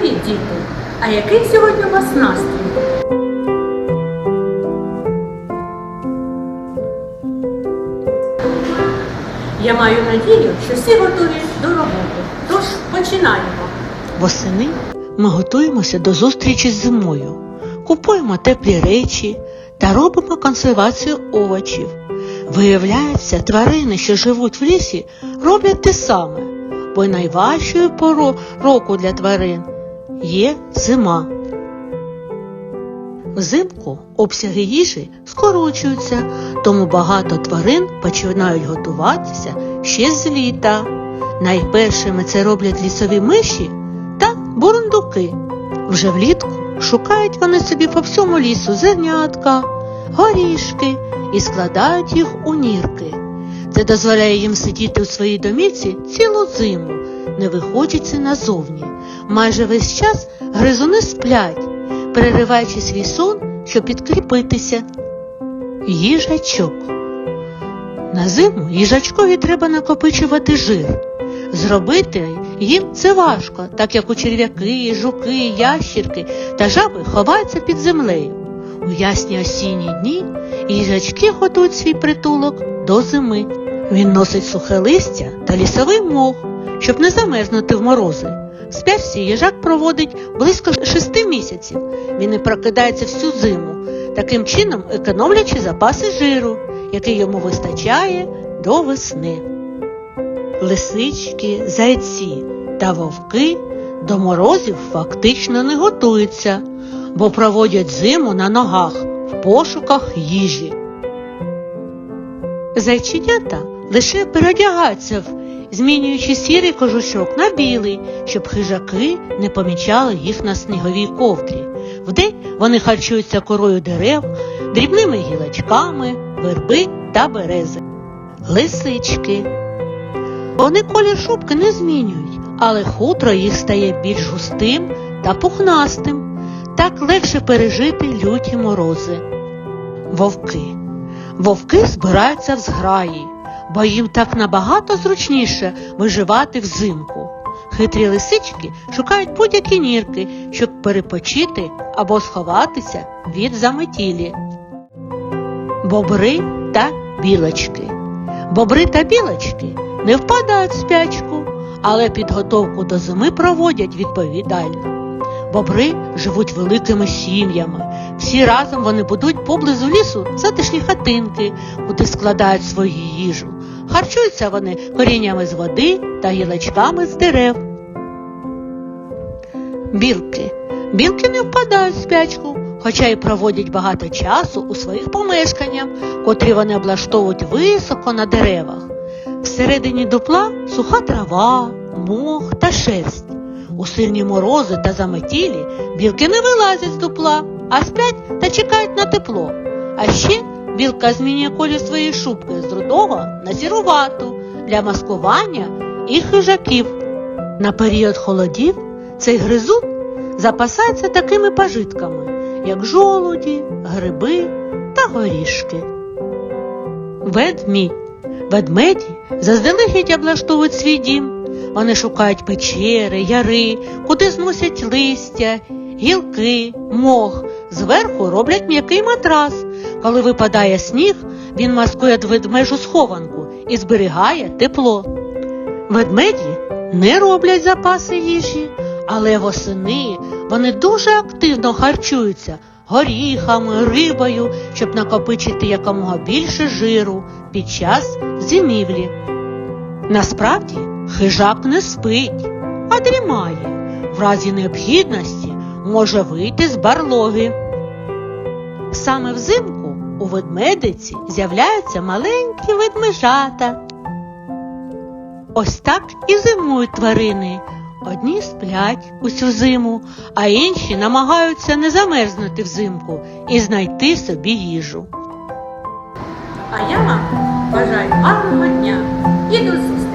Привіт, діти! А який сьогодні у вас настрій? Я маю надію, що всі готові до роботи. Тож починаємо. Восени ми готуємося до зустрічі з зимою, купуємо теплі речі та робимо консервацію овочів. Виявляється, тварини, що живуть в лісі, роблять те саме, бо найважчою порою року для тварин є зима. Взимку обсяги їжі скорочуються, тому багато тварин починають готуватися ще з літа. Найпершими це роблять лісові миші та бурундуки. Вже влітку шукають вони собі по всьому лісу зернятка, горішки і складають їх у нірки. Це дозволяє їм сидіти у своїй домівці цілу зиму, не виходячи назовні. Майже весь час гризуни сплять, перериваючи свій сон, щоб підкріпитися. Їжачок. На зиму їжачкові треба накопичувати жир. Зробити їм це важко, так як у черв'яки, жуки, ящірки та жаби ховаються під землею. У ясні осінні дні їжачки готують свій притулок до зими. Він носить сухе листя та лісовий мох, щоб не замерзнути в морози. В спячці їжак проводить близько шести місяців. Він і прокидається всю зиму, таким чином економлячи запаси жиру, який йому вистачає до весни. Лисички, зайці та вовки до морозів фактично не готуються, бо проводять зиму на ногах в пошуках їжі. Зайченята лише переодягаються, в- змінюючи сірий кожушок на білий, щоб хижаки не помічали їх на сніговій ковдрі. Вдень вони харчуються корою дерев, дрібними гілочками, верби та берези. Лисички. Вони колір шубки не змінюють, але хутро їх стає більш густим та пухнастим. Так легше пережити люті морози. Вовки. Вовки збираються в зграї, бо їм так набагато зручніше виживати взимку. Хитрі лисички шукають будь-які нірки, щоб перепочити або сховатися від заметілі. Бобри та білочки. Бобри та білочки не впадають в спячку, але підготовку до зими проводять відповідально. Бобри живуть великими сім'ями. Всі разом вони будуть поблизу лісу затишні хатинки, куди складають свою їжу. Харчуються вони коріннями з води та гілочками з дерев. Білки. Білки не впадають в спячку, хоча й проводять багато часу у своїх помешканнях, котрі вони облаштовують високо на деревах. Всередині дупла суха трава, мох та шерсть. У сильні морози та заметілі білки не вилазять з дупла, а сплять та чекають на тепло. А ще білка змінює колір своєї шубки з рудого на сірувату для маскування і хижаків. На період холодів цей гризун запасається такими пожитками, як жолуді, гриби та горішки. Ведмідь. Ведмеді заздалегідь облаштовують свій дім. Вони шукають печери, яри, куди зносять листя, гілки, мох. Зверху роблять м'який матрас. Коли випадає сніг, він маскує ведмежу схованку і зберігає тепло. Ведмеді не роблять запаси їжі, але восени вони дуже активно харчуються горіхами, рибою, щоб накопичити якомога більше жиру під час зимівлі. Насправді хижак не спить, а дрімає. В разі необхідності може вийти з барлоги. Саме взимку у ведмедиці з'являються маленькі ведмежата. Ось так і зимують тварини. Одні сплять усю зиму, а інші намагаються не замерзнути взимку і знайти собі їжу. А я вам бажаю гарного дня і до зустрічі!